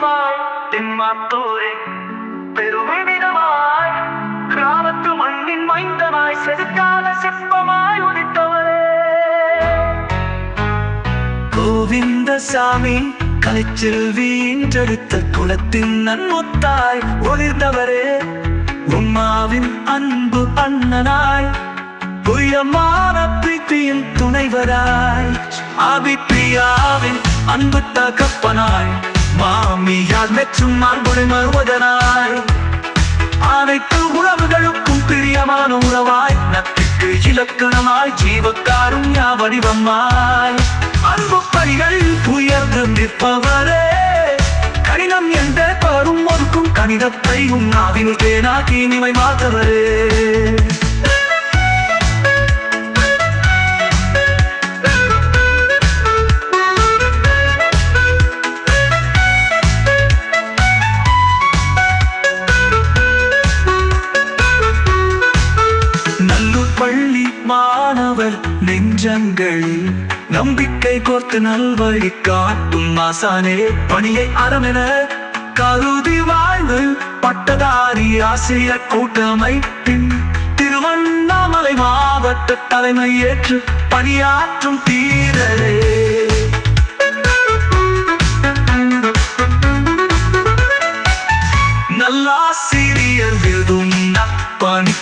அருள்வாய் தென்மாத்தோரே. பெருமிதமாய் கிராமத்து மண்ணின் மைந்தனாய் செதுக்கால சிற்பமாய் உதித்தவரே. கோவிந்த சாமி கலைச்செல்வியின்றெடுத்த குலத்தின் நன்முத்தாய் ஒளிர்ந்தவரே. உம்மாவின் அன்பு அண்ணனாய் புயமான பிரீத்தியின் துணைவராய் அபிப்பிரியாவின் அன்பு தகப்பனாய். மாமியார் மெச்சும் மாண்புடை மறுவதனாய் அனைத்து உறவுகளுக்கும் பிரியமான உறவாய். நத்திக்கு இலக்கணமாய் ஜீவக்காரும் யா வடிவம்மாய் அன்பு பணிகள் உயர்ந்து நிற்பவரே. கடினம் என்ற பரும் ஒருக்கும் கணிதத்தை உண்ணாவின் தேனாக்கி நிமை மாத்தவரே மாணவர் நெஞ்சங்களில் நம்பிக்கை கோர்த்து நல்வழி காட்டும் மாசானே பணியை அறமென கருதி வாழ்வு. பட்டதாரி ஆசிரியர் கூட்டமைப்பின் திருவண்ணாமலை மாவட்ட தலைமை ஏற்று பணியாற்றும் தீரரே.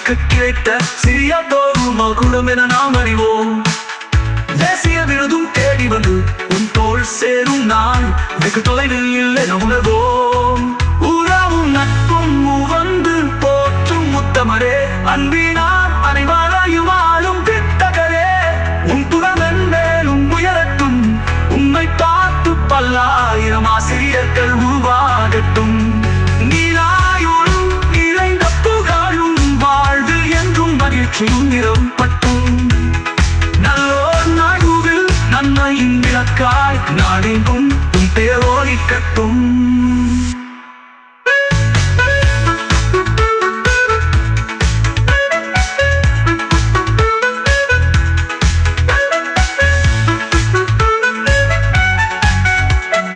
கேட்க கேட்ட சிரியா தோறும் மகுடம் என நாம் அறிவோம். தேசிய விருதும் தேடி வந்து உன் தோல் சேரும் நாள் வெகு தொலைவில் இல்லை என உணர்வோம். உறவும் நட்பும் வந்து போற்றும் முத்தமரே அன்பினா என்றும் மகிழ்ச்சியும் நிறப்பட்டும் நல்லோர் நாடுவில் நன்மையின் விளக்காய். நாடெங்கும்